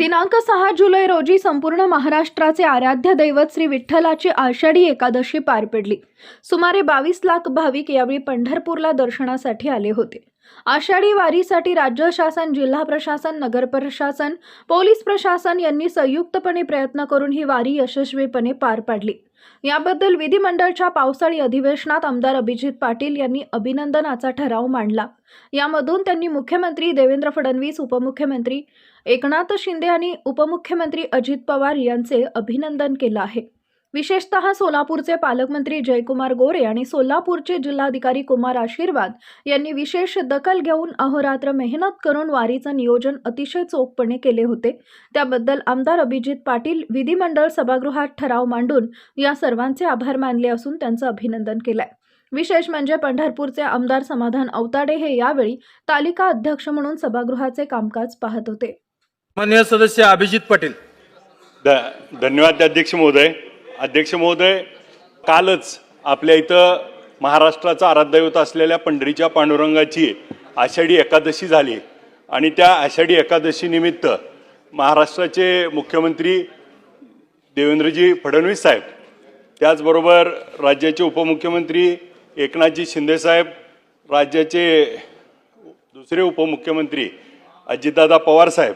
दिनांक सहा जुलै रोजी संपूर्ण महाराष्ट्राचे आराध्य दैवत श्री विठ्ठलाची आषाढी एकादशी पार पडली. सुमारे बावीस लाख भाविक यावेळी पंढरपूरला दर्शनासाठी आले होते. आषाढी वारीसाठी राज्य शासन जिल्हा प्रशासन नगर प्रशासन पोलीस प्रशासन यांनी संयुक्तपणे प्रयत्न करून ही वारी यशस्वीपणे पार पाडली. याबद्दल विधिमंडळच्या पावसाळी अधिवेशनात आमदार अभिजित पाटील यांनी अभिनंदनाचा ठराव मांडला. यामधून त्यांनी मुख्यमंत्री देवेंद्र फडणवीस उपमुख्यमंत्री एकनाथ शिंदे यांनी उपमुख्यमंत्री अजित पवार यांचे अभिनंदन केलं आहे. विशेषतः सोलापूरचे पालकमंत्री जयकुमार गोरे आणि सोलापूरचे जिल्हाधिकारी कुमार आशीर्वाद यांनी विशेष दखल घेऊन अहोरात्र मेहनत करून वारीचं नियोजन अतिशय चोखपणे केले होते. त्याबद्दल आमदार अभिजित पाटील विधिमंडळ सभागृहात ठराव मांडून या सर्वांचे आभार मानले असून त्यांचं अभिनंदन केलंय. विशेष म्हणजे पंढरपूरचे आमदार समाधान अवताडे हे यावेळी तालिका अध्यक्ष म्हणून सभागृहाचे कामकाज पाहत होते. माननीय सदस्य अभिजित पाटील. द धन्यवाद अध्यक्ष महोदय. अध्यक्ष महोदय कालच आपल्या इथं महाराष्ट्राचा आराध्यदैवत असलेल्या पंढरीच्या पांडुरंगाची आषाढी एकादशी झाली. आणि त्या आषाढी एकादशीनिमित्त महाराष्ट्राचे मुख्यमंत्री देवेंद्रजी फडणवीस साहेब त्याचबरोबर राज्याचे उपमुख्यमंत्री एकनाथजी शिंदेसाहेब राज्याचे दुसरे उपमुख्यमंत्री अजितदादा पवार साहेब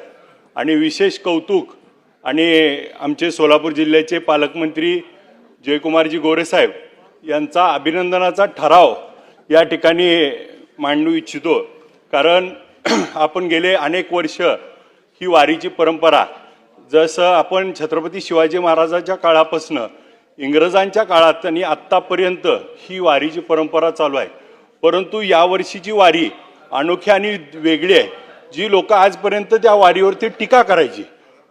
आणि विशेष कौतुक आणि आमचे सोलापूर जिल्ह्याचे पालकमंत्री जयकुमारजी गोरेसाहेब यांचा अभिनंदनाचा ठराव या ठिकाणी मांडू इच्छितो. कारण आपण गेले अनेक वर्ष ही वारीची परंपरा जसं आपण छत्रपती शिवाजी महाराजाच्या काळापासनं इंग्रजांच्या काळात आणि आत्तापर्यंत ही वारीची परंपरा चालू आहे. परंतु यावर्षीची वारी अनोखी आणि वेगळी आहे. जी लोक आजपर्यंत त्या वारीवरती टीका करायची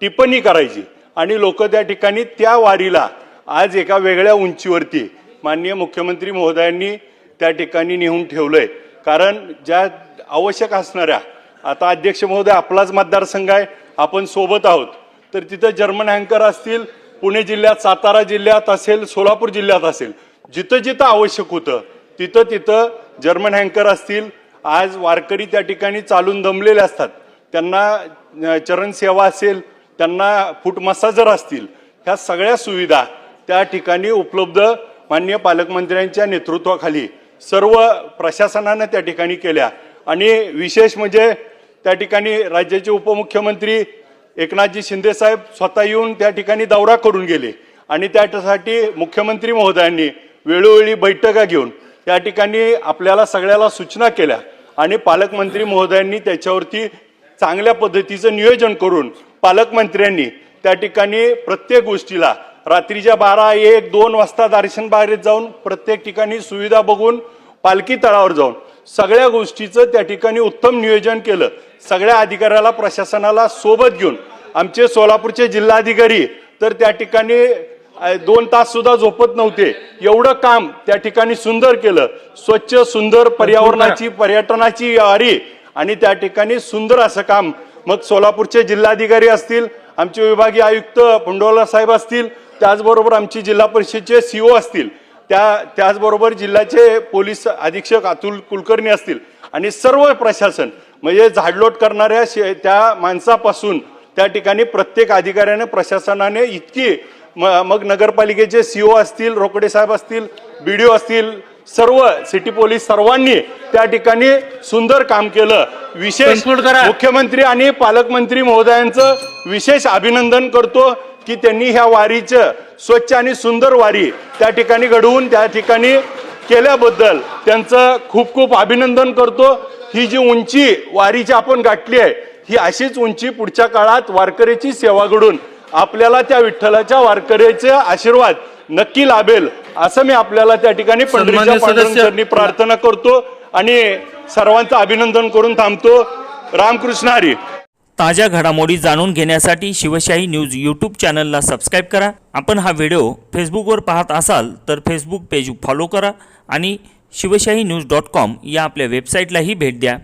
टिप्पणी करायची आणि लोक त्या ठिकाणी त्या वारीला आज एका वेगळ्या उंचीवरती माननीय मुख्यमंत्री महोदयांनी त्या ठिकाणी नेऊन ठेवलं आहे कारण ज्या आवश्यक असणाऱ्या आता अध्यक्ष महोदय आपलाच मतदारसंघ आहे आपण सोबत आहोत. तर तिथं जर्मन हँकर असतील पुणे जिल्ह्यात सातारा जिल्ह्यात असेल सोलापूर जिल्ह्यात असेल जिथं जिथं आवश्यक होतं तिथं तिथं जर्मन हँकर असतील आज वारकरी त्या ठिकाणी चालून दमलेले असतात. त्यांना चरणसेवा असेल त्यांना फूट मसाजर असतील ह्या सगळ्या सुविधा त्या ठिकाणी उपलब्ध माननीय पालकमंत्र्यांच्या नेतृत्वाखाली सर्व प्रशासनानं त्या ठिकाणी केल्या. आणि विशेष म्हणजे त्या ठिकाणी राज्याचे उपमुख्यमंत्री एकनाथजी शिंदेसाहेब स्वतः येऊन त्या ठिकाणी दौरा करून गेले. आणि त्यासाठी मुख्यमंत्री महोदयांनी वेळोवेळी बैठका घेऊन त्या ठिकाणी आपल्याला सगळ्याला सूचना केल्या. आणि पालकमंत्री महोदयांनी त्याच्यावरती चांगल्या पद्धतीचं नियोजन करून पालकमंत्र्यांनी त्या ठिकाणी प्रत्येक गोष्टीला रात्रीच्या बारा एक दोन वाजता दर्शन बाहेर जाऊन प्रत्येक ठिकाणी सुविधा बघून पालखी तळावर जाऊन सगळ्या गोष्टीचं त्या ठिकाणी उत्तम नियोजन केलं. सगळ्या अधिकाऱ्याला प्रशासनाला सोबत घेऊन आमचे सोलापूरचे जिल्हाधिकारी तर त्या ठिकाणी दोन तास सुद्धा झोपत नव्हते. एवढं काम त्या ठिकाणी सुंदर केलं. स्वच्छ सुंदर पर्यावरणाची पर्यटनाची वारी आणि त्या ठिकाणी सुंदर असं काम. मग सोलापूरचे जिल्हाधिकारी असतील आमचे विभागीय आयुक्त पुंडोला साहेब असतील त्याचबरोबर आमची जिल्हा परिषदचे सीओ असतील त्या त्याचबरोबर जिल्ह्याचे पोलीस अधीक्षक अतुल कुलकर्णी असतील आणि सर्व प्रशासन. म्हणजे झाडलोट करणाऱ्या त्या माणसापासून त्या ठिकाणी प्रत्येक अधिकाऱ्याने प्रशासनाने इतकी म- मग नगरपालिकेचे सीओ असतील रोकडे साहेब असतील बी डी असतील सर्व सिटी पोलीस सर्वांनी त्या ठिकाणी सुंदर काम केलं विशेष. मुख्यमंत्री आणि पालकमंत्री महोदयांचं विशेष अभिनंदन करतो की त्यांनी ह्या वारीचं स्वच्छ आणि सुंदर वारी त्या ठिकाणी घडवून त्या ठिकाणी केल्याबद्दल त्यांचं खूप खूप अभिनंदन करतो ही जी उंची वारीची आपण गाठली आहे ही अशीच उंची पुढच्या काळात वारकऱ्याची सेवा घडून आपल्याला त्या विठ्ठलाच्या वारकऱ्याचे आशीर्वाद नक्की लाभेल असं मी आपल्याला त्या ठिकाणी पंढरीच्या पांडुरंगांनी प्रार्थना करतो आणि सर्वांचं अभिनंदन करून थांबतो. रामकृष्ण हरी. ताज्या घडामोडी जाणून घेण्यासाठी शिवशाही न्यूज यूट्यूब चॅनलला सबस्क्राईब करा. आपण हा व्हिडिओ फेसबुकवर पाहत असाल तर फेसबुक पेज फॉलो करा आणि शिवशाही न्यूज डॉट कॉम या आपल्या वेबसाईटलाही भेट द्या.